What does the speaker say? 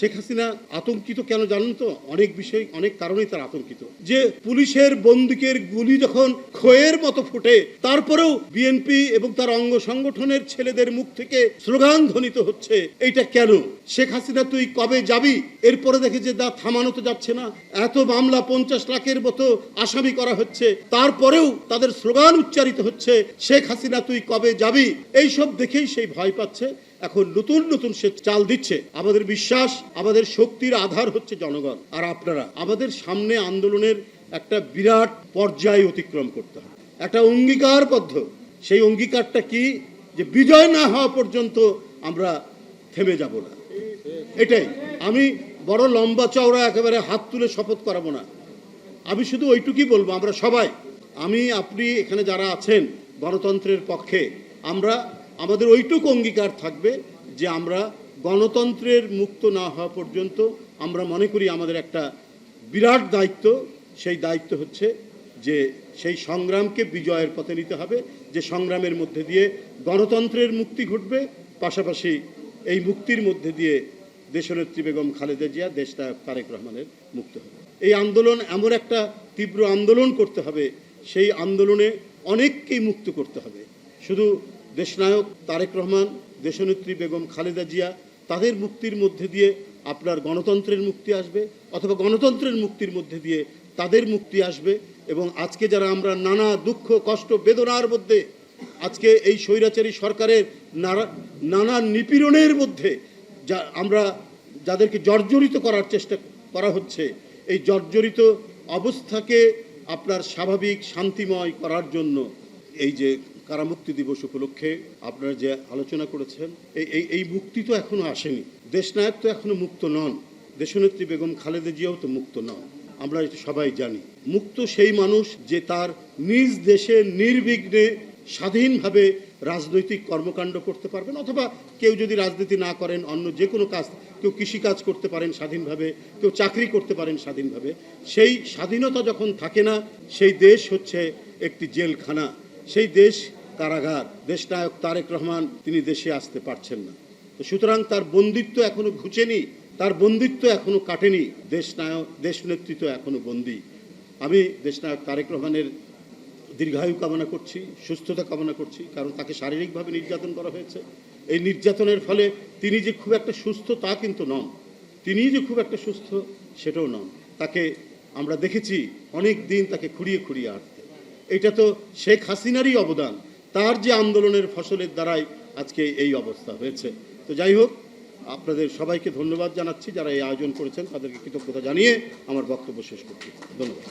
শেখ হাসিনা আতঙ্কিত কেন জানেন তো? অনেক বিষয়, অনেক কারণেই তার আতঙ্কিত। যে পুলিশের বন্দুকের গুলি যখন ক্ষয়ের মতো ফুটে। তারপরেও বিএনপি এবং তার অঙ্গ সংগঠনের ছেলেদের মুখ থেকে স্লোগান ধ্বনিত হচ্ছে, এইটা কেন? শেখ হাসিনা তুই কবে যাবি? এরপরে দেখে যে দা থামানো তো যাচ্ছে না। এত মামলা পঞ্চাশ লাখের মতো আসামি করা হচ্ছে। তারপরেও তাদের স্লোগান উচ্চারিত হচ্ছে, শেখ হাসিনা তুই কবে যাবি? এইসব দেখেই সেই ভয় পাচ্ছে। এখন নতুন নতুন সে চাল দিচ্ছে। আমাদের বিশ্বাস, আমাদের শক্তির আধার হচ্ছে জনগণ। আর আপনারা, আমাদের সামনে আন্দোলনের একটা বিরাট পর্যায় অতিক্রম করতে হবে। একটা অঙ্গীকারবদ্ধ সেই অঙ্গীকারটা কি? যে বিজয় না হওয়া পর্যন্ত আমরা থেমে যাব না। এটাই। আমি বড় লম্বা চওড়া একেবারে হাত তুলে শপথ করাবো না। আমি শুধু ওইটুকুই বলব, আমরা সবাই, আমি, আপনি, এখানে যারা আছেন গণতন্ত্রের পক্ষে, আমরা, আমাদের ওইটুকু অঙ্গীকার থাকবে যে আমরা গণতন্ত্রের মুক্ত না হওয়া পর্যন্ত আমরা মনে করি আমাদের একটা বিরাট দায়িত্ব সেই দায়িত্ব হচ্ছে যে সেই সংগ্রামকে বিজয়ের পথে নিতে হবে, যে সংগ্রামের মধ্যে দিয়ে গণতন্ত্রের মুক্তি ঘটবে, পাশাপাশি এই মুক্তির মধ্যে দিয়ে দেশনেত্রী বেগম খালেদা জিয়া, দেশনায়ক তারেক রহমানের মুক্ত হবে। এই আন্দোলন এমন একটা তীব্র আন্দোলন করতে হবে, সেই আন্দোলনে অনেককেই মুক্ত করতে হবে। শুধু দেশনায়ক তারেক রহমান, দেশনেত্রী বেগম খালেদা জিয়া, তাদের মুক্তির মধ্যে দিয়ে আপনার গণতন্ত্রের মুক্তি আসবে, অথবা গণতন্ত্রের মুক্তির মধ্যে দিয়ে তাদের মুক্তি আসবে এবং আজকে যারা আমরা নানা দুঃখ, কষ্ট, বেদনার মধ্যে আজকে এই স্বৈরাচারী সরকারের নানা- নিপীড়নের মধ্যে যা আমরা যাদেরকে জর্জরিত করার চেষ্টা করা হচ্ছে, এই জর্জরিত অবস্থাকে আপনার স্বাভাবিক, শান্তিময় করার জন্য এই যে কারামুক্তি দিবস উপলক্ষে আপনারা যে আলোচনা করেছেন, এই এই মুক্তি তো এখনও আসেনি। দেশনায়ক তো এখনও মুক্ত নন। দেশনেত্রী বেগম খালেদা জিয়াও তো মুক্ত নন। আমরা সবাই জানি। মুক্ত সেই মানুষ যে তার নিজ দেশে নির্বিঘ্নে স্বাধীনভাবে রাজনৈতিক কর্মকাণ্ড করতে পারবেন, অথবা কেউ যদি রাজনীতি না করেন, অন্য যে কোনো কাজ, কেউ কৃষিকাজ করতে পারেন স্বাধীনভাবে, কেউ চাকরি করতে পারেন স্বাধীনভাবে, সেই স্বাধীনতা যখন থাকে না, সেই দেশ হচ্ছে একটি জেলখানা। সেই দেশ কারাগার, দেশনায়ক তারেক রহমান তিনি দেশে আসতে পারছেন না। তো সুতরাং তার বন্দিত্ব এখনও ঘুচেনি। তার বন্দিত্ব এখনও কাটেনি দেশনায়ক দেশ নেতৃত্ব এখনও বন্দী। আমি দেশনায়ক তারেক রহমানের দীর্ঘায়ু কামনা করছি, সুস্থতা কামনা করছি, কারণ তাকে শারীরিকভাবে নির্যাতন করা হয়েছে। এই নির্যাতনের ফলে তিনি যে খুব একটা সুস্থ, তা কিন্তু নন। তিনি যে খুব একটা সুস্থ, সেটাও নন। তাকে আমরা দেখেছি অনেক দিন তাকে খুঁড়িয়ে খুঁড়িয়ে আটতে। এটা তো শেখ হাসিনারই অবদান। তার যে আন্দোলনের ফসলের দ্বারাই আজকে এই অবস্থা হয়েছে। তো যাই হোক আপনাদের সবাইকে ধন্যবাদ জানাচ্ছি যারা এই আয়োজন করেছেন, তাদেরকে কৃতজ্ঞতা জানিয়ে আমার বক্তব্য শেষ করছি। ধন্যবাদ।